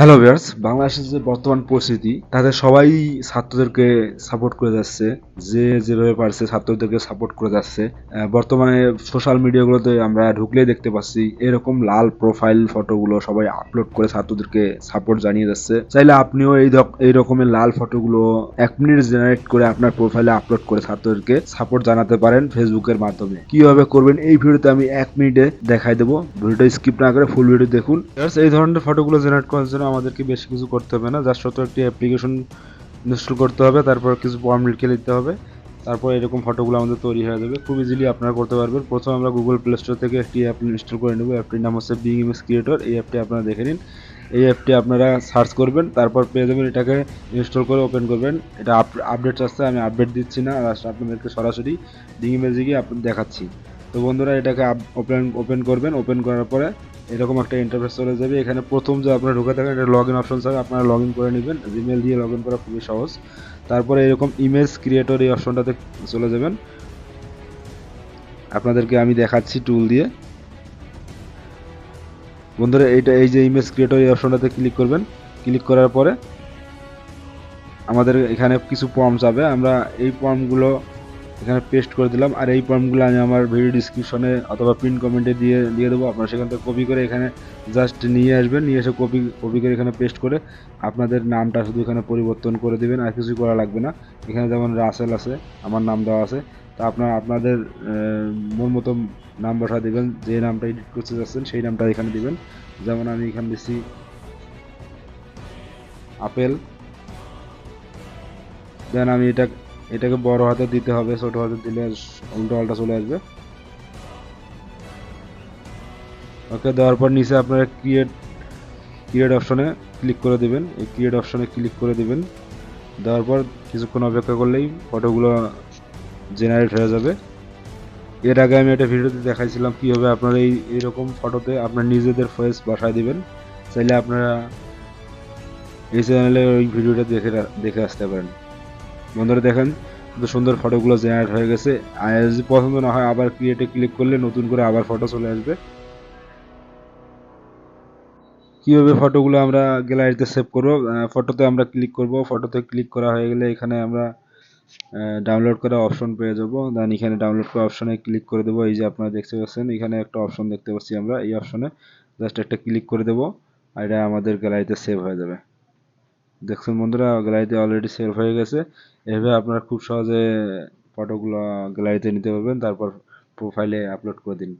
Hello viewers বাংলাদেশের যে বর্তমান পরিস্থিতি, তাতে সবাই ছাত্রদেরকে সাপোর্ট করে যাচ্ছে, যে যেভাবে পারছে ছাত্রদেরকে সাপোর্ট করে যাচ্ছে। বর্তমানে সোশ্যাল মিডিয়াগুলোতে আমরা ঢুকলেই দেখতে পাচ্ছি, এরকম লাল প্রোফাইল ফটোগুলো সবাই আপলোড করে ছাত্রদেরকে সাপোর্ট জানিয়ে যাচ্ছে। চাইলে আপনিও এই এই রকমের লাল ফটোগুলো এক মিনিট জেনারেট করে আপনার প্রোফাইলে আপলোড করে ছাত্রদেরকে সাপোর্ট জানাতে পারেন ফেসবুকের মাধ্যমে। কীভাবে করবেন, এই ভিডিওতে আমি এক মিনিটে দেখাই দেবো। ভিডিওটা স্কিপ না করে ফুল ভিডিও দেখুন। এই ধরনের ফটোগুলো জেনারেট করার জন্য আমাদেরকে বেশি কিছু করতে হবে না। জাস্ট শুধু একটি অ্যাপ্লিকেশন ইনস্টল করতে হবে, তারপর কিছু ফর্ম লিখে দিতে হবে। তারপর এরকম ফটোগুলো আমাদের তৈরি হয়ে যাবে। খুব ইজিলি আপনারা করতে পারবেন। প্রথমে আমরা গুগল প্লে স্টোর থেকে একটি অ্যাপ ইনস্টল করে নেব। অ্যাপটির নাম হচ্ছে বিং ইমেজ ক্রিয়েটর এই অ্যাপটি আপনারা দেখে নিন। এই অ্যাপটি আপনারা সার্চ করবেন, তারপর পেয়ে যাবেন এটাকে ইনস্টল করে ওপেন করবেন। এটা আপডেট আসছে, আমি আপডেট দিচ্ছি না আপনাদেরকে সরাসরি বিং ইমেজে গিয়ে দেখাচ্ছি। তো বন্ধুরা, এটাকে ওপেন ওপেন করবেন। ওপেন করার পরে এরকম একটা ইন্টারফেস চলে যাবে। এখানে প্রথম যে আপনারা ঢুকে থাকেন, এটা লগ ইন অপশন থাকে আপনারা লগ ইন করে নেবেন। জিমেল দিয়ে লগ ইন করা খুবই সহজ। তারপরে এরকম ইমেজ ক্রিয়েটর এই অপশনটাতে চলে যাবেন। আপনাদেরকে আমি দেখাচ্ছি টুল দিয়ে। বন্ধুরা, এইটা এই যে ইমেজ ক্রিয়েটর এই অপশনটাতে ক্লিক করবেন। ক্লিক করার পরে আমাদের এখানে কিছু ফর্ম যাবে। আমরা এই ফর্মগুলো এখানে পেস্ট করে দিলাম। আর এই ফর্মগুলো আমি আমার ভিডিও ডিসক্রিপশনে অথবা পিন কমেন্টে দিয়ে দিয়ে দেবো। আপনারা সেখান থেকে কপি করে এখানে জাস্ট নিয়ে আসবেন। নিয়ে এসে কপি কপি করে এখানে পেস্ট করে আপনাদের নামটা শুধু এখানে পরিবর্তন করে দেবেন আর কিছু করা লাগবে না। এখানে যেমন রাসেল আছে, আমার নাম দেওয়া আছে। তা আপনার, আপনাদের মন মতো নাম বসা দেবেন। যে নামটা এডিট করতে যাচ্ছেন, সেই নামটা এখানে দিবেন। যেমন আমি এখানে দিচ্ছি আপেল। দেন আমি এটা এটাকে বড় হাতে দিতে হবে, ছোট হাতে দিলে উল্টো পাল্টা চলে আসবে। ওকে, দেওয়ার পর নিচে আপনারা ক্রিয়েট ক্রিয়েট অপশনে ক্লিক করে দিবেন। এই ক্রিয়েট অপশনে ক্লিক করে দিবেন। দেওয়ার পর কিছুক্ষণ অপেক্ষা করলেই ফটোগুলো জেনারেট হয়ে যাবে। এর আগে আমি একটা ভিডিওতে দেখাইছিলাম কীভাবে আপনারা এই, এরকম ফটোতে আপনার নিজেদের ফেস বসায় দিবেন। চাইলে আপনারা এই চ্যানেলে ওই ভিডিওটা দেখে দেখে আসতে পারেন। বন্ধুরা দেখেন কত সুন্দর ফটোগুলো জেনারেট হয়ে গেছে। আর যদি পছন্দ না হয়, আবার ক্রিয়েটে ক্লিক করলে নতুন করে আবার ফটো চলে আসবে। কীভাবে ফটোগুলো আমরা গ্যালারিতে সেভ করব? ফটোতে আমরা ক্লিক করব। ফটোতে ক্লিক করা হয়ে গেলে এখানে আমরা ডাউনলোড করা অপশন পেয়ে যাব। দেন এখানে ডাউনলোড করা অপশনে ক্লিক করে দেবো। এই যে আপনারা দেখতে পাচ্ছেন, এখানে একটা অপশন দেখতে পাচ্ছি আমরা। এই অপশনে জাস্ট একটা ক্লিক করে দেবো। আর এটা আমাদের গ্যালারিতে সেভ হয়ে যাবে। দেখছেন বন্ধুরা, গ্যালারিতে অলরেডি সেভ হয়ে গেছে। এভাবে আপনারা খুব সহজে ফটোগুলো গ্যালারিতে নিতে পারবেন, তারপর প্রোফাইলে আপলোড করে দিন।